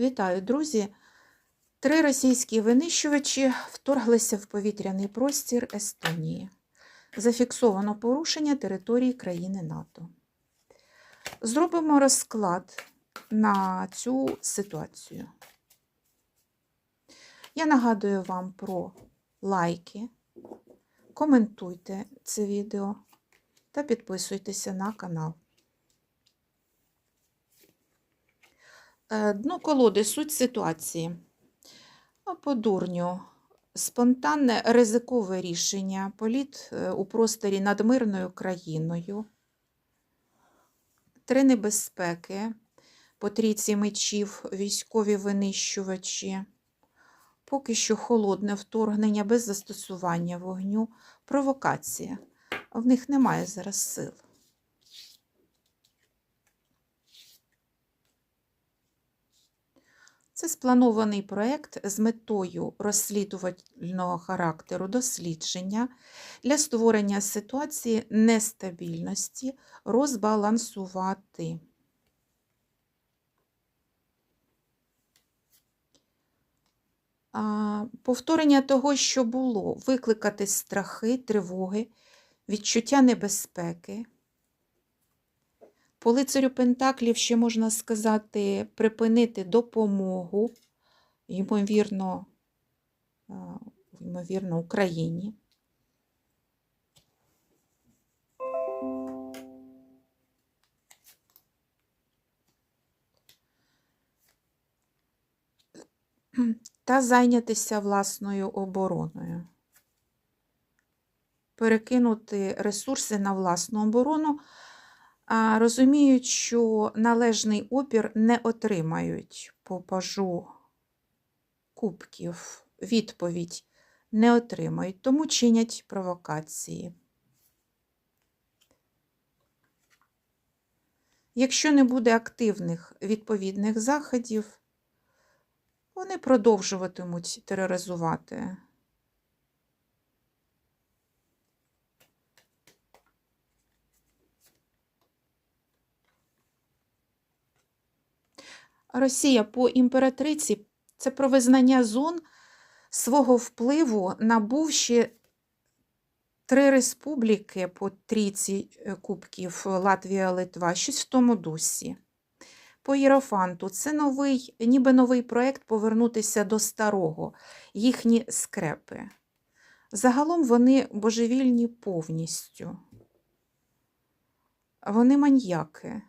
Вітаю, друзі! Три російські винищувачі вторглися в повітряний простір Естонії. Зафіксовано порушення території країни НАТО. Зробимо розклад на цю ситуацію. Я нагадую вам про лайки, коментуйте це відео та підписуйтеся на канал. Дно колоди, суть ситуації. А По дурню. Спонтанне ризикове рішення, політ е, у просторі над мирною країною, три небезпеки, по трійці мечів, військові винищувачі, поки що холодне вторгнення без застосування вогню, провокація. В них немає зараз сил. Це спланований проєкт з метою розслідувального характеру дослідження для створення ситуації нестабільності, розбалансувати. Повторення того, що було, викликати страхи, тривоги, відчуття небезпеки. По лицарю Пентаклів ще можна сказати припинити допомогу, ймовірно, ймовірно, Україні. Та зайнятися власною обороною. Перекинути ресурси на власну оборону розуміють, що належний опір не отримають по пажу кубків, відповідь не отримають, тому чинять провокації. Якщо не буде активних відповідних заходів, вони продовжуватимуть тероризувати. Росія по імператриці це про визнання зон свого впливу набувши три республіки по трійці е, кубків Латвія, Литва, щось в тому дусі. По Єрофанту це новий, ніби новий проєкт повернутися до старого, їхні скрепи. Загалом вони божевільні повністю. Вони маньяки.